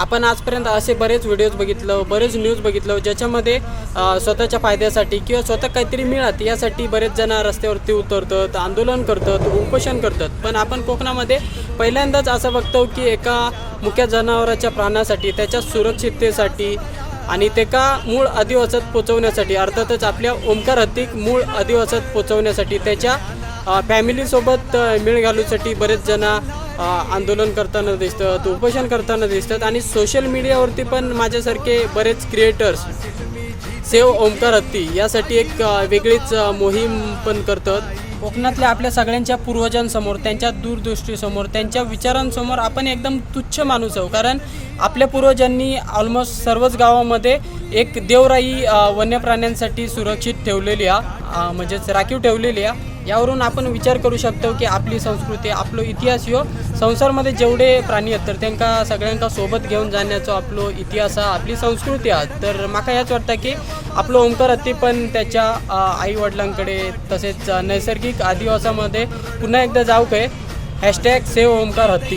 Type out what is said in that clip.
आपण आजपर्यंत असे बरेच व्हिडिओज बघितलं बरेच न्यूज बघितलं ज्याच्यामध्ये स्वतःच्या फायद्यासाठी किंवा स्वतः काहीतरी मिळत यासाठी बरेच जण रस्त्यावरती उतरतात आंदोलन करतात उपोषण करतात. पण आपण कोकणामध्ये पहिल्यांदाच असं बघतो की एका मुख्य जनावराच्या प्राणासाठी त्याच्या सुरक्षिततेसाठी आणि ते का मूळ अधिवासात पोचवण्यासाठी अर्थातच आपल्या ओमकार हत्तीक मूळ अधिवासात पोचवण्यासाठी त्याच्या फॅमिलीसोबत मिळ मेळ घालूसाठी बरेच जण आंदोलन करताना दिसतात उपोषण करताना दिसतात आणि सोशल मीडियावरती पण माझ्यासारखे बरेच क्रिएटर्स सेव ओंकार हत्ती यासाठी एक वेगळीच मोहीम पण करतात. कोकणातल्या आपल्या सगळ्यांच्या पूर्वजांसमोर त्यांच्या दूरदृष्टीसमोर त्यांच्या विचारांसमोर आपण एकदम तुच्छ माणूस आहोत. कारण आपल्या पूर्वजांनी ऑलमोस्ट सर्वच गावामध्ये एक देवराई वन्य प्राण्यांसाठी सुरक्षित ठेवलेली आहे म्हणजेच राखीव ठेवलेली आहे यावरून आपण विचार करू शकतो की आपली संस्कृती आपलो इतिहास ह्यो संसारमध्ये जेवढे प्राणी आहेत तर त्यांना सगळ्यांका सोबत घेऊन जाण्याचो आपलो इतिहास हा आपली संस्कृती हा. तर म्हाका हेच वाटतं की आपलं ओंकार हत्ती पण त्याच्या आई वडिलांकडे तसेच नैसर्गिक आदिवासामध्ये पुन्हा एकदा जाऊ काय हॅशटॅग सेव ओंकार हत्ती.